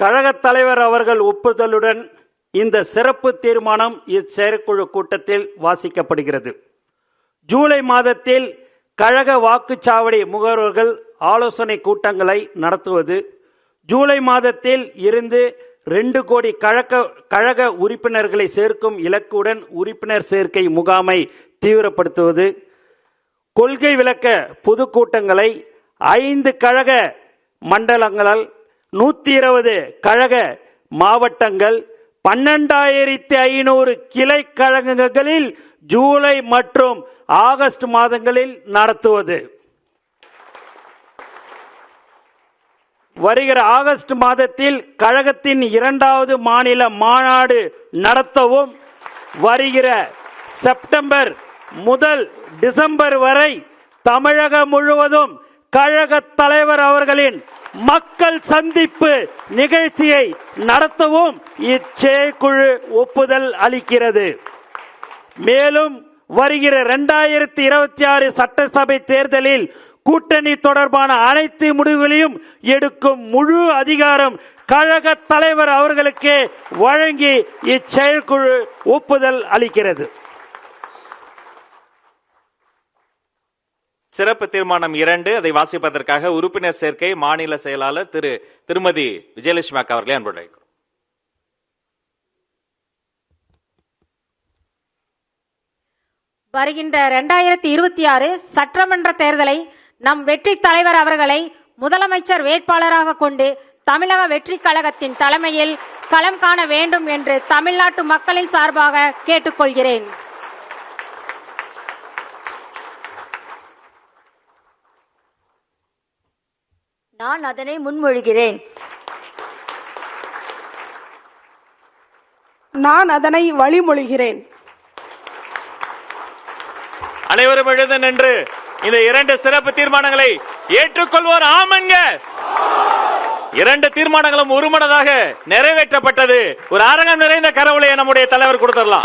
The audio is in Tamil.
கழகத் தலைவர் அவர்கள் ஒப்புதலுடன் இந்த சிறப்பு தீர்மானம் இச்செயற்குழு கூட்டத்தில் வாசிக்கப்படுகிறது. ஜூலை மாதத்தில் கழக வாக்குச்சாவடி முகவர்கள் ஆலோசனை கூட்டங்களை நடத்துவது ஜூலை மாதத்தில் இருந்து ரெண்டு கோடி கழக கழக உறுப்பினர்களை சேர்க்கும் இலக்குடன் உறுப்பினர் சேர்க்கை முகாமை தீவிரப்படுத்துவது கொள்கை விளக்க பொதுக்கூட்டங்களை ஐந்து கழக மண்டலங்களால் நூற்றி இருபது கழக மாவட்டங்கள் பன்னெண்டாயிரத்தி ஐநூறு கிளை கழகங்களில் ஜூலை மற்றும் ஆகஸ்ட் மாதங்களில் நடத்துவது. வருகிற ஆகஸ்ட் மாதத்தில் கழகத்தின் இரண்டாவது மாநில மாநாடு நடத்தவும். வருகிற செப்டம்பர் முதல் டிசம்பர் வரை தமிழகம் முழுவதும் கழக தலைவர் அவர்களின் மக்கள் சந்திப்பு நிகழ்ச்சியை நடத்தவும் இச்செயற்குழு ஒப்புதல் அளிக்கிறது. மேலும் வருகிற இரண்டாயிரத்தி இருபத்தி ஆறு சட்டசபை தேர்தலில் கூட்டணி தொடர்பான அனைத்து முடிவுகளையும் எடுக்கும் முழு அதிகாரம் கழக தலைவர் அவர்களுக்கு வழங்கி இச்செயற்குழு ஒப்புதல் அளிக்கிறது. சிறப்பு தீர்மானம் இரண்டு. அதை வாசிப்பதற்காக உறுப்பினர் சேர்க்கை மாநில செயலாளர் திரு திருமதி விஜயலட்சுமி அக்கா அவர்களை அன்போடு வருகின்ற இரண்டாயிரத்தி இருபத்தி ஆறு சட்டமன்ற தேர்தலை நம் வெற்றி தலைவர் அவர்களை முதலமைச்சர் வேட்பாளராக கொண்டு தமிழக வெற்றி கழகத்தின் தலைமையில் களம் காண வேண்டும் என்று தமிழ்நாட்டு மக்களின் சார்பாக கேட்டுக்கொள்கிறேன். நான் அதனை முன்மொழிகிறேன். நான் அதனை வழிமொழிகிறேன். அனைவரும் எழுந்து நின்று இந்த இரண்டு சிறப்பு தீர்மானங்களை ஏற்றுக்கொள்வோர். ஆமன்க. இரண்டு தீர்மானங்களும் ஒருமனதாக நிறைவேற்றப்பட்டது. ஒரு அரங்கம் நிறைந்த கரவுளையை நம்முடைய தலைவர் கொடுத்துடலாம்.